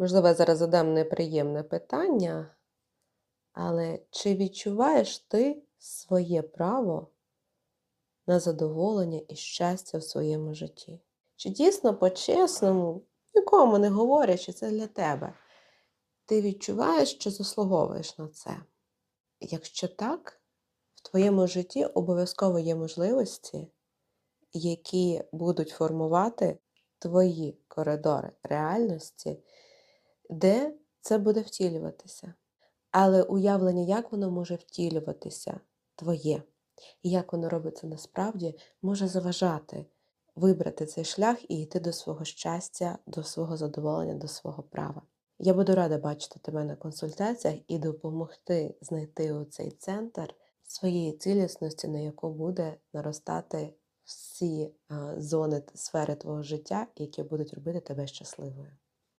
Можливо, я зараз задам неприємне питання, але чи відчуваєш ти своє право на задоволення і щастя в своєму житті? Чи дійсно по-чесному, нікому не говорячи, це для тебе, ти відчуваєш, що заслуговуєш на це? Якщо так, в твоєму житті обов'язково є можливості, які будуть формувати твої коридори реальності, де це буде втілюватися. Але уявлення, як воно може втілюватися, твоє, і як воно робиться насправді, може заважати вибрати цей шлях і йти до свого щастя, до свого задоволення, до свого права. Я буду рада бачити тебе на консультаціях і допомогти знайти оцей центр своєї цілісності, на яку буде наростати всі зони сфери твого життя, які будуть робити тебе щасливою.